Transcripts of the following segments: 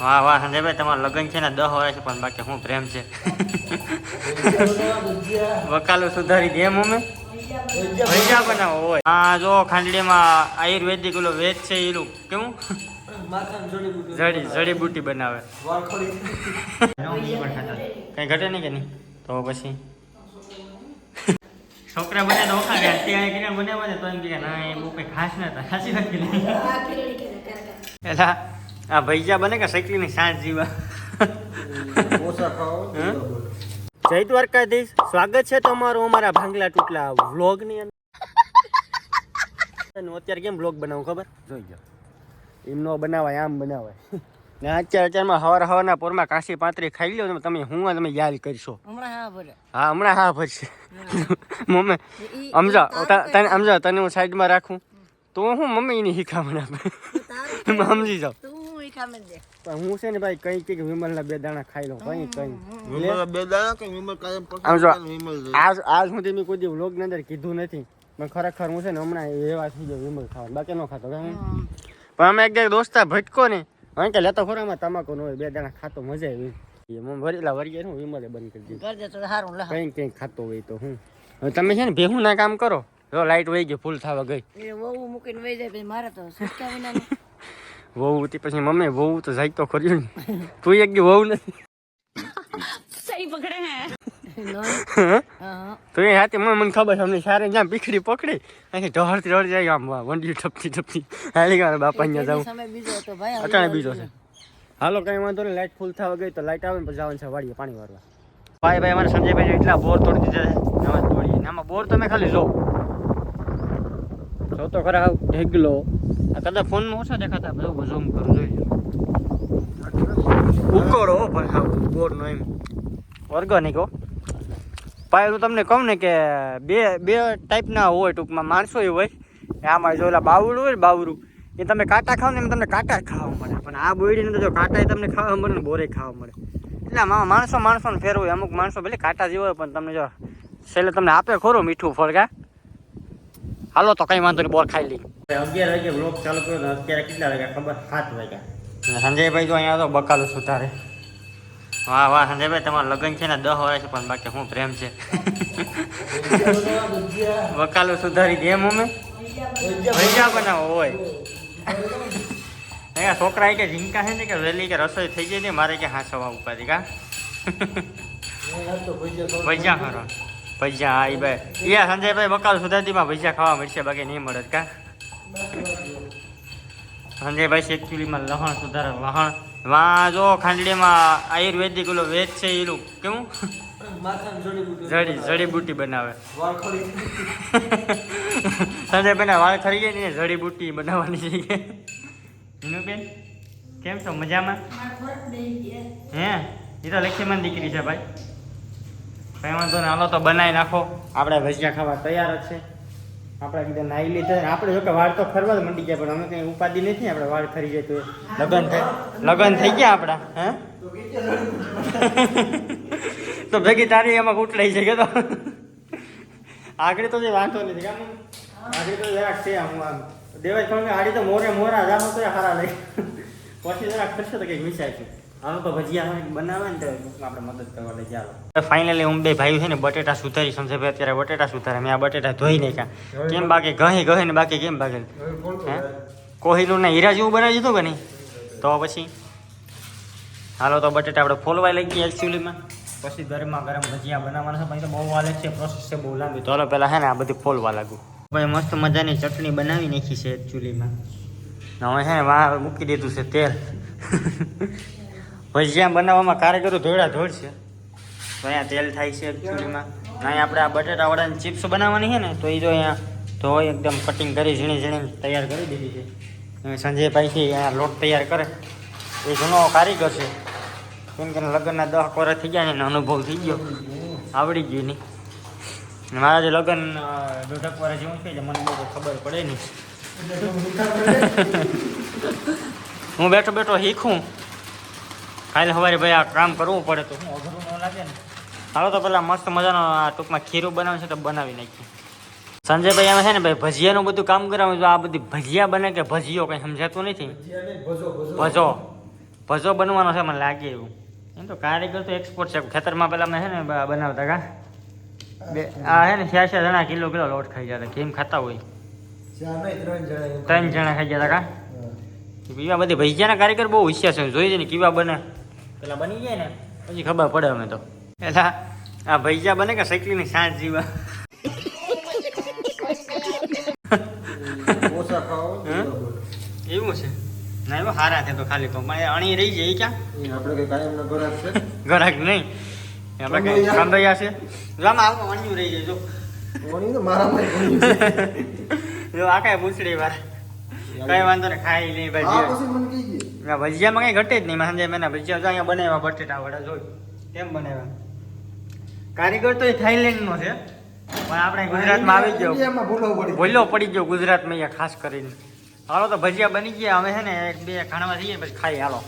વાહ વાહ સંજયભાઈ તમારું લગ્ન છે ને દહ વર્ષ પણ બાકી હું પ્રેમ છે? વકાલો સુધારી દે મમ્મી ભજીયા બનાવો હોય હા જો ખાંડડીમાં આયુર્વેદિક ઓલો વેદ છે એનું કેવું? જડી જડીબુટી બનાવે. કઈ ઘટે નહીં કે નહીં? તો પછી. છોકરા બને તો ઓખા ગયા ત્યાં કરીને બને બને તો એમ કે ના એ બહુ કઈ ખાસ નતા. સાચી વાત કીધી. એલા આ ભૈજા બને કે સૈકલીની સાંજ જીવા? જય દ્વારકાધીશ. સ્વાગત છે તમારું અમારા ભાંગલા ટુકલા વ્લોગની અંદર અત્યારે કેમ બ્લોગ બનાવું ખબર? જોઈ જાઓ એમ ન બનાવાય આમ બનાવાય. ને અત્યારે અત્યારમાં હવાર હવારના પોરમાં કાશી પાંત્રી ખાઈ લ્યો ને તમે હું તમે યાદ કરશો. હા હમણાં હા ભરશે. મમ્મી સમજો તને સમજો તને હું સાઈડમાં રાખું. તો હું મમ્મી એની શીખામણ આપે. સમજી જાઓ. દે. પણ હું છે ને ભાઈ કઈ કે વિમલ ના બે દાણા ખાઈ લઉં કઈ કઈ. વિમલ બે દાડા કે વિમલ કાયમ પસંદ આમ જો કરે ને વિમલ આજ આજ સુધી મેં કોઈ દી વ્લોગની અંદર કીધું નથી. પણ ખરેખર હું છે ને હમણાં એવા થઈ ગયો વિમલ ખાવા બાકી ન ખાતો પણ અમે એક દોસ્તા ભટકો ને કારણ કે લેતો ખોરામાં તમાકુ ન હોય બે દાણા ખાતો મજા આવી. એ મમ વરીલા વરીએ હું વિમલે બંધ કરી દીધું. કરજે તો સારું લે કઈ કઈ ખાતો હોય તો હું. હવે તમે છે ને ભેહું ના કામ કરો. જો લાઈટ વહી ગઈ ફૂલ થવા ગઈ. એ વહુ મૂકીને વહી જાય મારે તો સસ્તા વિના વહુ હતી. પછી મમ્મી વહુ તો જાય તો કર્યું ને તું એક દી વહુ નથી? હા. તો એ હાથે મને મને ખબર છે અમને સારે જ્યાં પીખડી પકડી અહીંથી ઢળતી ઢળ જાય આમ વંડી ઠપતી ઠપતી હાલી ગયા બાપા અહીંયા જાઉં સમય બીજો હતો ભાઈ હવે અટાણે બીજો છે. હાલો કઈ વાંધો નહીં લાઈટ ફૂલ થવા ગઈ તો લાઈટ આવે ને પછી જવાનું છે વાડીએ પાણી વારવા ભાઈ ભાઈ અમારે સંજયભાઈ એટલા બોર તોડી દીધા છે. નવા તોડીએ. ને આમાં બોર તમે ખાલી જો જો તો ખરા ઢેગલો. આ કદાચ ફોનમાં ઓછા દેખાતા બધું ઝૂમ કરું જોઈએ. ઉકોડો હો ભાઈ હાવ બોરનો એમ. ઓર્ગેનિક હો. ભાઈ હું તમને કહું ને કે બે બે ટાઈપના હોય ટૂંકમાં. માણસો એ હોય. કે આમાં જો ઓલા બાવળું હોય બાવરું એ તમે કાંટા ખાવ ને એમ તમને કાંટા જ ખાવા મળે. પણ આ બોયડીને તો જો કાંટા તમને ખાવા મળે ને બોરે ખાવા મળે. એટલે આમાં માણસો માણસોને ફેરવું. હોય અમુક માણસો ભલે કાંટા જેવો હોય પણ તમને જો છેલ્લે તમને આપે ખોરું મીઠું ફળ કા? હાલો તો કઈ વાંધો નહીં બોર ખાઈ લઈ અગિયાર વાગે બ્લોક ચાલુ કર્યો અત્યારે કેટલા વાગ્યા? ખબર? સાત વાગ્યા. સંજયભાઈ તો અહીંયા તો બકાલો સુધારે. વાહ વાહ સંજયભાઈ તમારું લગ્ન છે ને દહ વર્ષ છે પણ બાકી હું પ્રેમ છે? બકાલો સુધારી દે અમે. ભજીયા બનાવો હોય. અહીંયા છોકરા કે ઝીંકા છે ને કે વહેલી કે રસોઈ થઈ ગઈ ને મારે કે હાંસવા ઉપાધી કા? ભજીયા કરો ભજીયા હા એ ભાઈ યા સંજયભાઈ બકાલ સુધારતીમાં ભજીયા ખાવા મળશે બાકી નહીં મળે કા? સંજયભાઈ શેકચુલીમાં લહણ સુધારે લહણ. વા જો ખાંડડીમાં આયુર્વેદિક ઓલો વેદ છે એનું કેવું? જડી જડીબુટી બનાવે. સંજયભાઈ વાળ ખરી ગયા ને જડીબુટી બનાવવાની છે કેમ છો? મજામાં? હે? એ તો લક્ષ્મણ દીકરી છે ભાઈ. કઈ વાંધો ને હાલો તો બનાવી નાખો. આપણે ભજીયા ખાવા તૈયાર જ છે. આપણે કીધું નાઈ લીધા આપણે જો કે વાળ તો ખરવા જ મંડી ગયા, પણ અમે કઈ ઉપાધિ નથી, આપણે વાળ ખરી જાય તો લગન થાય લગન થઈ ગયા આપણા, હે? તો ભેગી તારી એમાં કૂટલાઈ છે કે તો? આગળ તો વાંધો નથી કામ આગળ તો જરાક છે આમ આમ. દેવાય કે આડી તો મોરે મોરા જામો તો હારા લઈ પછી જરાક કરશે તો કંઈક વિચાર છે હાલો તો ભજીયા બનાવે ને તો આપણે મદદ કરવા લઈ ચાલો ફાઇનલી હું બે ભાઈ છે ને બટેટા સુધારી સમજે ભાઈ અત્યારે બટેટા સુધારે મેં આ બટેટા ધોઈ નાખ્યા. કેમ બાકી? ગહે ગહે ને બાકી કેમ બાકી? હે? કોહિલું ને હીરા જેવું બનાવી દીધું કે નહીં? તો પછી? હાલો તો બટેટા આપણે ફોલવાઈ લઈ ગયા એકચ્યુઅલીમાં પછી ગરમા ગરમ ભજીયા બનાવવાના છે પછી તો બહુ વાલે છે પ્રોસેસ છે બહુ લાંબી. તો હાલો પહેલાં હે ને આ બધું ફોલવા લાગુ. ભાઈ મસ્ત મજાની ચટણી બનાવી નાખી છે એકચ્યુઅલીમાં હવે હે વાહ મૂકી દીધું છે તેલ. ભજીયા બનાવવામાં કારીગરો ધોળા ધોળ છે તો અહીંયા તેલ થાય છે એકચ્યુઅલીમાં અહીંયા આપણે આ બટેટા વડાની ચિપ્સ બનાવવાની છે ને તો એ જો અહીંયા ધોઈ એકદમ કટિંગ કરી ઝીણી ઝીણી તૈયાર કરી દીધી છે. હવે સંજયભાઈથી અહીંયા લોટ તૈયાર કરે. એ જૂનો કારીગર છે. કેમ કે લગ્નના દસ કોરા થઈ ગયા ને એનો અનુભવ થઈ ગયો. આવડી ગયું નહીં. મારા જે લગ્ન દોઢક વર્ષ જેવું છે મને બહુ ખબર પડે નહીં. હું બેઠો બેઠો શીખું. કાલે સવારે ભાઈ આ કામ કરવું પડે તો. હું અઘરું ન લાગે ને. હાલો તો પેલા મસ્ત મજાનો આ ટૂંકમાં ખીરું બનાવે છે તો બનાવી નાખીએ. સંજયભાઈ એમાં છે ને ભાઈ ભજીયાનું બધું કામ કરાવ્યું આ બધી ભજીયા બને કે ભજીયો કંઈ સમજાતું નથી? ભજો ભજો. બનવાનો છે મને લાગે એવું. એમ તો કારીગર તો એક્સપોર્ટ છે. ખેતરમાં પેલા અમે છે ને બનાવતા કા? બે આ છે ને છ્યાસી છ્યા જણા કિલો કિલો લોટ ખાઈ જતા કેમ ખાતા હોય? ત્રણ જણા ખાઈ જતા કા? પીવા બધી ભજીયાના કારીગર બહુ હોશિયાર છે. જોઈ છે ને કેવા બને. પેલા બની જાય ને? પછી ખબર પડે અમે તો. પેલા આ ભૈજા બને કે સૈકલીની સાંજ જીવા? એવું છે? ના એવો હારા છે તો ખાલી તો. પણ અણી રહી જાય એ ક્યાં? આપણે કઈ કાયમ ગરાક છે? ગરાક નહીં. આપણે કઈ. કંદોયા છે? જો આમાં આવું અણ્યું રહી જાય જો. વળી તો. જો આ કઈ પૂછડી વાર કઈ વાંધો ને ખાઈ લઈ આ આ ભજીયામાં કઈ ઘટે જ નહીં. સાંજે મેં ભજીયા જો અહીંયા બનાવ્યા બટેટા વડા જોઈ કેમ બનાવ્યા? કારીગર તો એ થાઈલેન્ડ નો છે પણ આપણે ગુજરાતમાં આવી ગયો. ભૂલો પડી ગયો ગુજરાતમાં અહીંયા ખાસ કરીને. હાલો તો ભજીયા બની ગયા. અમે છે ને એક બે ખાણામાં જઈએ પછી ખાઈ હાલો.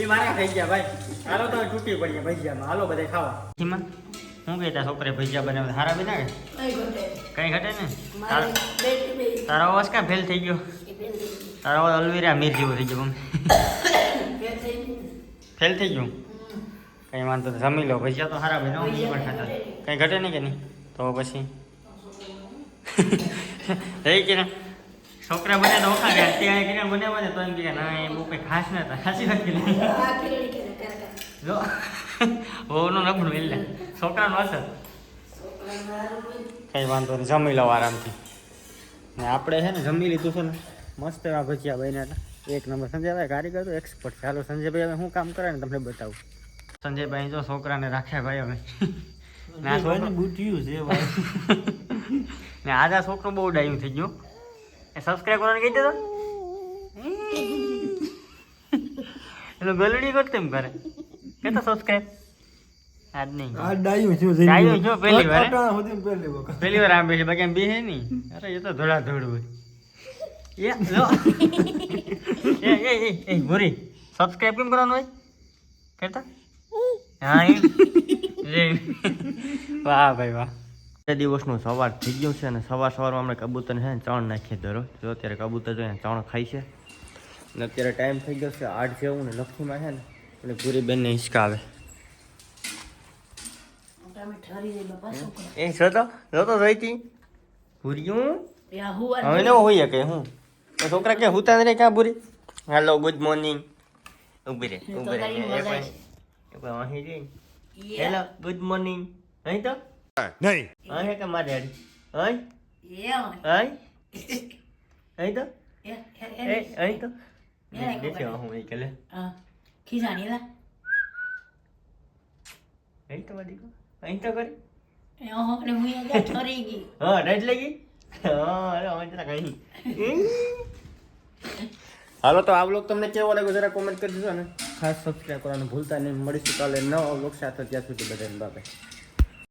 એ મારા થઈ ગયા ભાઈ. હાલો તો તૂટી પડીએ ભજીયામાં. હાલો બધા ખાવા. શું કહેતા છોકરે ભજીયા બનાવે. સારા બી ના કઈ ઘટે ને તાર- અવાજ ક્યાં ફેલ થઈ ગયો? તારો અવાજ અલવીરા મીર જેવો થઈ ગયો ફેલ થઈ ગયું? કઈ વાંધો જમી લો. ભજીયા તો સારા ભાઈ એ પણ ખાતા. કઈ ઘટે નહીં કે નહીં? તો પછી? થઈ કે છોકરા બને તો ઓખા ગયા ત્યાં કરીને બને બને તો એમ કે, ના, એ બહુ કઈ ખાસ ન હતા. સાચી વાત કે જો. હોનું નબળું એટલે છોકરાનો અસર કઈ વાંધો નહીં, જમી લો આરામથી. ને આપણે છે ને જમી લીધું છે ને મસ્ત એવા ભજીયા બન્યા હતા. એક નંબર સંજયભાઈ કારીગર તો એક્સપર્ટ ચાલો સંજયભાઈ હવે શું કામ કરે ને તમને બતાવું. સંજયભાઈ જો છોકરાને રાખ્યા ભાઈ અમે ને છે ભાઈ ને આજે છોકરો બહુ ડાયું થઈ ગયો. એ સબસ્ક્રાઇબ કરવાનું કહી દેતો એટલે ગલડી કરતો એમ કરે? કેતો સબસ્ક્રાઈબ આજ નહીં. આજ ડાયું છું ડાયું છું પહેલી વાર, પહેલી વખત. પેલી વાર આમ બેસે બાકી બેસે નહીં. અરે એ તો ધોળા ધોળ હોય. એ લો. એ એ એ એ ભૂરી સબસ્ક્રાઇબ કેમ કરવાનું હોય? કરતા હા એ રે. વાહ ભાઈ વાહ. બે દિવસનું સવાર થઈ ગયું છે અને સવાર સવારમાં આપણે કબૂતરને છે ને ચણ નાખીએ ધરો જો અત્યારે કબૂતર જોઈએ ચણ ખાય છે. અને અત્યારે ટાઈમ થઈ ગયો છે આઠ જેવું ને લખીમાં છે ને. એટલે પૂરી બેનને હિંચકા આવે. એ જો તો જોઈતી ભૂર્યું? હવે ન હોઈએ કે હું. તો છોકરા કે હુતા રે ક્યાં ભૂરી? હેલો ગુડ મોર્નિંગ ઊભી રે ઊભી રે એ પણ અહીં જઈ હેલો ગુડ મોર્નિંગ અહીં તો? નહીં. અહીં કે મારે અહીં? અહીં. અહીં? તો? એ અહીં તો? દેખે હું એ કે લે લા. અહીં તો ગયો અહીં તો કરી. લા હું ઠરી ગઈ? હા રેડ લઈ ગઈ? હા અરે હાલો તો આ બ્લોગ તમને કેવો લાગ્યો જરા કોમેન્ટ કરી દીધો ને. ખાસ સબસ્ક્રાઈબ કરવાનું ભૂલતા નહીં. મળીશું કાલે નવા બ્લોગ સાથે. ત્યાં સુધી બધાને બાય